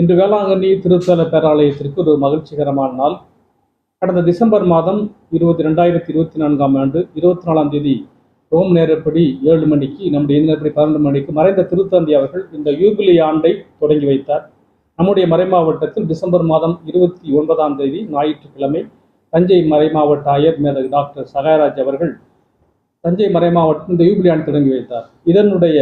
இன்று வேளாங்கண்ணி திருத்தல பேராலயத்திற்கு ஒரு மகிழ்ச்சிகரமான நாள். கடந்த டிசம்பர் மாதம் இருபத்தி ரெண்டாயிரத்தி இருபத்தி நான்காம் ஆண்டு இருபத்தி நாலாம் தேதி ரோம் நேரப்படி ஏழு மணிக்கு நம்முடைய நேரப்படி பன்னெண்டு மணிக்கு மறைந்த திருத்தந்தி அவர்கள் இந்த யூபிலி ஆண்டை தொடங்கி வைத்தார். நம்முடைய மறைமாவட்டத்தில் டிசம்பர் மாதம் இருபத்தி ஒன்பதாம் தேதி ஞாயிற்றுக்கிழமை தஞ்சை மறைமாவட்ட ஆயர் மேதகு டாக்டர் சகாயராஜ் அவர்கள் தஞ்சை மறைமாவட்டம் இந்த யூபிலி ஆண்டு தொடங்கி வைத்தார். இதனுடைய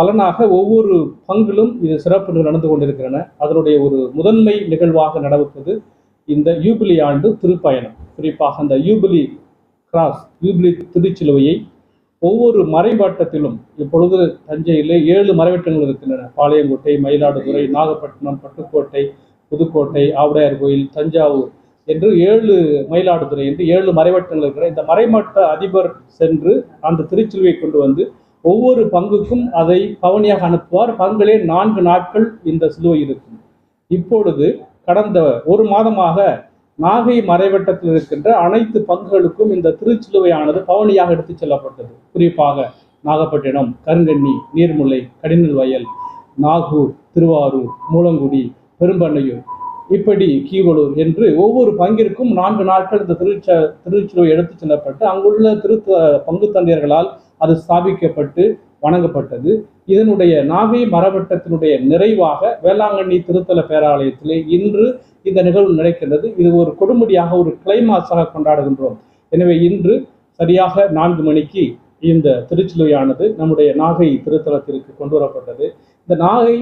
பலனாக ஒவ்வொரு பங்கிலும் இது சிறப்பு நடந்து கொண்டிருக்கின்றன. அதனுடைய ஒரு முதன்மை நிகழ்வாக நடவுப்பது இந்த யூபிலி ஆண்டு திருப்பயணம். குறிப்பாக அந்த யூபிலி கிராஸ் யூபிலி திருச்சிலுவையை ஒவ்வொரு மறைவட்டத்திலும் இப்பொழுது தஞ்சையிலே ஏழு மறைவட்டங்கள் இருக்கின்றன. பாளையங்கோட்டை மயிலாடுதுறை நாகப்பட்டினம் பட்டுக்கோட்டை புதுக்கோட்டை ஆவுடையார் கோயில் தஞ்சாவூர் என்று ஏழு மயிலாடுதுறை என்று ஏழு மறைவட்டங்கள் இருக்கிற இந்த மறைமட்ட அதிபர் சென்று அந்த திருச்சிலுவை கொண்டு வந்து ஒவ்வொரு பங்குக்கும் அதை பவனியாக அனுப்புவார். பங்கிலே நான்கு நாட்கள் இந்த சிலுவை இருக்கும். இப்பொழுது கடந்த ஒரு மாதமாக நாகை மறைவட்டத்தில் இருக்கின்ற அனைத்து பங்குகளுக்கும் இந்த திருச்சிலுவையானது பவனியாக எடுத்துச் செல்லப்பட்டது. குறிப்பாக நாகப்பட்டினம் கருங்கண்ணி நீர்முல்லை கடிநல் வயல் நாகூர் திருவாரூர் மூலங்குடி பெரும்பண்ணையூர் இப்படி கீவலூர் என்று ஒவ்வொரு பங்கிற்கும் நான்கு நாட்கள் இந்த திருச்ச திருச்சிலுவை எடுத்துச் செல்லப்பட்டு அங்குள்ள திரு பங்கு தந்தையர்களால் அது ஸ்தாபிக்கப்பட்டு வணங்கப்பட்டது. இதனுடைய நாகை மரவட்டத்தினுடைய நிறைவாக வேளாங்கண்ணி திருத்தல பேராலயத்திலே இன்று இந்த நிகழ்வு நடக்கின்றது. இது ஒரு கொடுமுடியாக ஒரு கிளைமாஸாக கொண்டாடுகின்றோம். எனவே இன்று சரியாக நான்கு மணிக்கு இந்த திருச்சிலுவையானது நம்முடைய நாகை திருத்தலத்திற்கு கொண்டு வரப்பட்டது. இந்த நாகை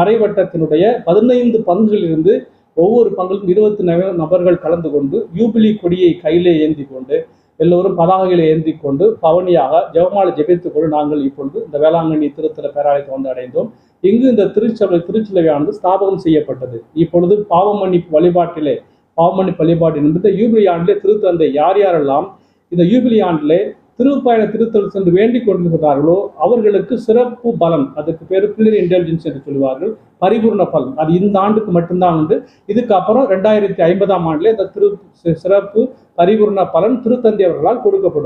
மறைவட்டத்தினுடைய பதினைந்து பங்குகளிலிருந்து ஒவ்வொரு பங்கிலும் இருபத்தி நபர்கள் கலந்து கொண்டு யூபிலி கொடியை கையிலே ஏந்தி கொண்டு எல்லோரும் பதாகைகளை ஏந்தி கொண்டு பவனியாக ஜெபமாலை ஜெபித்துக் கொண்டு நாங்கள் இப்பொழுது இந்த வேளாங்கண்ணி திருத்தல பேராலயத்தை வந்து அடைந்தோம். இங்கு இந்த திருச்சபை திருச்சிலவையானது ஸ்தாபகம் செய்யப்பட்டது. இப்பொழுது பாவமணி வழிபாட்டிலே பாவமன்னிப்பு வழிபாடு என்பது யூபிலி ஆண்டிலே திருத்தந்தை யார் யாரெல்லாம் இந்த யூபிலி ஆண்டிலே திருப்பயண திருத்தல் சென்று வேண்டிக் கொண்டிருக்கிறார்களோ அவர்களுக்கு சிறப்பு பலன். அதுக்கு பேர் பில்லர் இன்டெலிஜென்ஸ் என்று சொல்லுவார்கள். பரிபூர்ண பலன். அது இந்த ஆண்டுக்கு மட்டும்தான் உண்டு. இதுக்கப்புறம் ரெண்டாயிரத்தி ஐம்பதாம் ஆண்டிலே இந்த திரு சிறப்பு பரிபூர்ண பலன் திருத்தந்தி அவர்களால் கொடுக்கப்படும்.